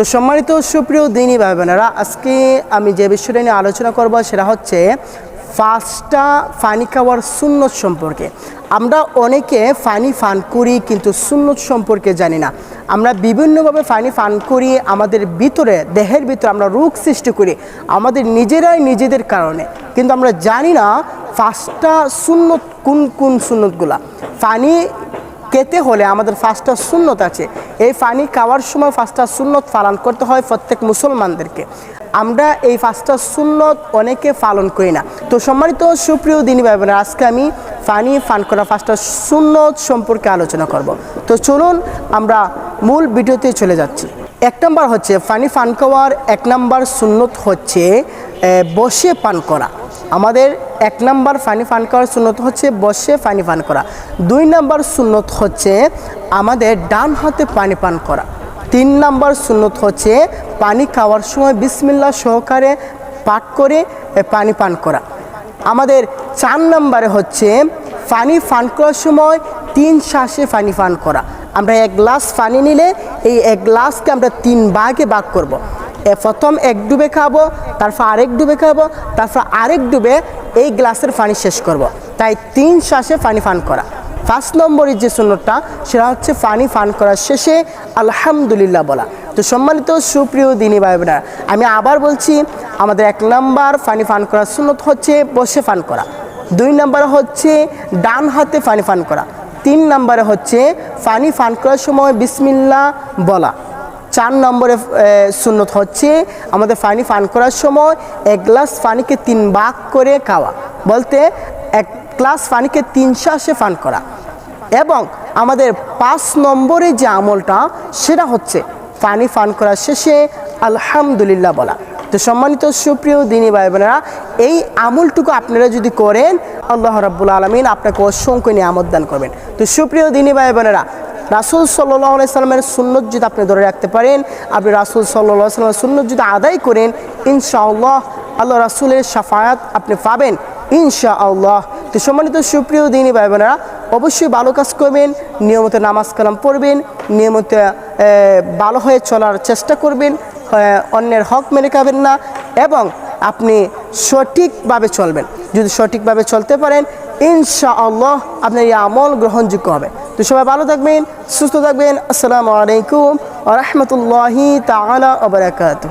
তো সম্মানিত সুপ্রিয় দিনী ভাই বোনেরা আজকে আমি যে বিষয়টা নিয়ে আলোচনা করব সেটা হচ্ছে ফার্স্টটা পানি খাওয়ার সুন্নত সম্পর্কে। আমরা অনেকে ফানি ফান করি কিন্তু সুন্নত সম্পর্কে জানি না। আমরা বিভিন্নভাবে পানি ফান করি, আমাদের ভিতরে, দেহের ভিতরে আমরা রোগ সৃষ্টি করি, আমাদের নিজেরাই নিজেদের কারণে। কিন্তু আমরা জানি না ফার্স্টটা সুন্নত কোন কোন সুন্নতগুলা। পানি খেতে হলে আমাদের ফার্স্টটা সুন্নত আছে। এই পানি খাওয়ার সময় ফার্স্টটা সুন্নত পালন করতে হয় প্রত্যেক মুসলমানদেরকে। আমরা এই ফার্স্টটা সুন্নত অনেকে পালন করি না। তো সম্মানিত সুপ্রিয় দিনী ভাই বোনেরা, আজকে আমি পানি পান করা ফার্স্টটা সুন্নত সম্পর্কে আলোচনা করব। তো চলুন আমরা মূল ভিডিওতে চলে যাচ্ছি। এক নম্বর হচ্ছে পানি পান খাওয়ার এক নম্বর সুন্নত হচ্ছে বসে পান করা। আমাদের এক নাম্বার পানি পান করার সুন্নত হচ্ছে বসে পানি পান করা। দুই নাম্বার সুন্নত হচ্ছে আমাদের ডান হাতে পানি পান করা। তিন নাম্বার সুন্নত হচ্ছে পানি খাওয়ার সময় বিসমিল্লা সহকারে পাঠ করে পানি পান করা। আমাদের চার নাম্বারে হচ্ছে পানি পান করার সময় তিন শ্বাসে পানি পান করা। আমরা এক গ্লাস পানি নিলে এই এক গ্লাসকে আমরা তিন ভাগে ভাগ করব। প্রথম এক ডুবে খাব, তারপর আরেক ডুবে খাব, তারপর আরেক ডুবে এই গ্লাসের পানি শেষ করব। তাই তিন শ্বাসে পানি পান করা। ফার্স্ট নম্বরের যে সুন্নতটা, সেটা হচ্ছে পানি পান করার শেষে আলহামদুলিল্লাহ বলা। তো সম্মানিত সুপ্রিয় দিনী ভাই বোনেরা আমি আবার বলছি, আমাদের এক নাম্বার পানি পান করার সুন্নত হচ্ছে বসে পান করা। দুই নম্বরে হচ্ছে ডান হাতে পানি পান করা। তিন নম্বরে হচ্ছে পানি পান করার সময় বিসমিল্লা বলা। চার নম্বরে সুন্নত হচ্ছে আমাদের পানি পান করার সময় এক গ্লাস পানিকে তিন ভাগ করে খাওয়া। বলতে এক গ্লাস পানিকে তিন শ্বাসে পান করা। এবং আমাদের পাঁচ নম্বরে যে আমলটা, সেটা হচ্ছে পানি পান করার শেষে আলহামদুলিল্লাহ বলা। তো সম্মানিত সুপ্রিয় দিনী ভাই বোনেরা এই আমলটুকু আপনারা যদি করেন, আল্লাহ রাব্বুল আলমিন আপনাকে অসংখ্য নিয়ামত দান করবেন। তো সুপ্রিয় দিনী ভাই বোনেরা রাসুল সাল্লাহ সাল্লামের সুন্নত যদি আপনি ধরে রাখতে পারেন, আপনি রাসুল সাল্লাহ সাল্লামের সুন্নত যদি আদায় করেন, ইনশাআল্লাহ আল্লাহ রাসুলের সাফায়াত আপনি পাবেন। ইনশা আল্লাহ তো সম্মানিত সুপ্রিয় দিনী ভাই বোনেরা অবশ্যই ভালো কাজ করবেন, নিয়মিত নামাজ কালাম পড়বেন, নিয়মিত ভালো হয়ে চলার চেষ্টা করবেন অন্যের হক মেনে খাবেন না এবং আপনি সঠিকভাবে চলবেন। যদি সঠিকভাবে চলতে পারেন ইনশা আল্লাহ আপনার এই আমল গ্রহণযোগ্য হবে। তো সবাই ভালো থাকবেন সুস্থ থাকবেন। আসসালামু আলাইকুম আ রহমতুল্লাহি তালা আবরাকাত